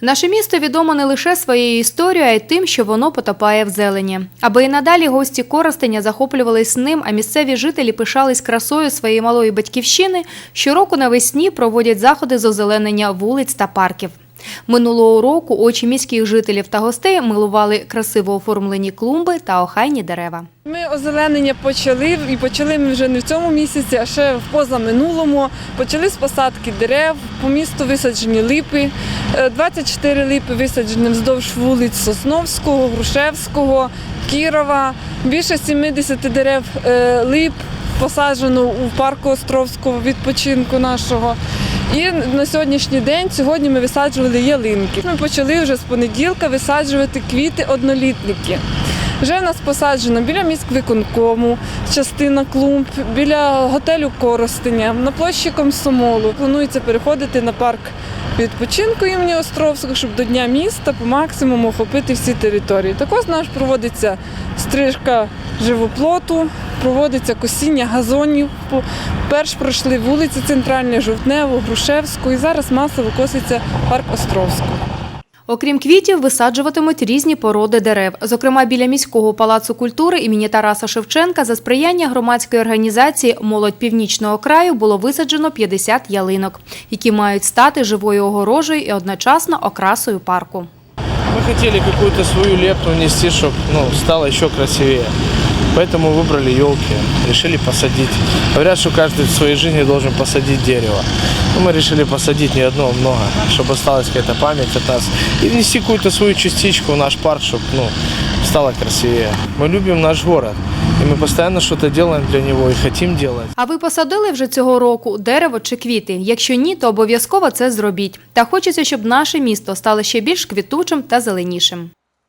Наше місто відомо не лише своєю історією, а й тим, що воно потопає в зелені. Аби і надалі гості Коростеня захоплювались ним, а місцеві жителі пишались красою своєї малої батьківщини, щороку навесні проводять заходи з озеленення вулиць та парків. Минулого року очі міських жителів та гостей милували красиво оформлені клумби та охайні дерева. Ми озеленення почали і почали ми вже не в цьому місяці, а ще в позаминулому. Почали з посадки дерев, по місту висаджені липи. Е, 24 липи висаджені вздовж вулиць Сосновського, Грушевського, Кірова. Більше 70 дерев е, лип посаджено у парку Островського відпочинку нашого. І на сьогоднішній день сьогодні ми висаджували ялинки. Ми почали вже з понеділка висаджувати квіти однолітники. Вже в нас посаджено біля міськвиконкому, частина клумб, біля готелю Коростеня, на площі Комсомолу. Планується переходити на парк відпочинку імені Островського, щоб до Дня міста по максимуму охопити всі території. Також наш проводиться стрижка живоплоту, проводиться косіння газонів. Перш пройшли вулиці Центральні, Жовтневу, Грушевську і зараз масово коситься парк Островського. Окрім квітів, висаджуватимуть різні породи дерев. Зокрема, біля міського палацу культури імені Тараса Шевченка за сприяння громадської організації Молодь північного краю було висаджено 50 ялинок, які мають стати живою огорожею і одночасно окрасою парку. Мы хотели какую-то свою лепту внести, чтобы ну, стало еще красивее. Поэтому выбрали елки, решили посадить. Говорят, что каждый в своей жизни должен посадить дерево. Ну, мы решили посадить не одно, а много, чтобы осталась какая-то память от нас. И внести какую-то свою частичку в наш парк, чтобы ну, стало красивее. Мы любим наш город. И мы постоянно что-то делаем для него и хотим делать. А ви посадили вже цього року дерево чи квіти? Якщо ні, то обов'язково це зробіть. Та хочеться, щоб наше місто стало ще більш квітучим та зеленішим.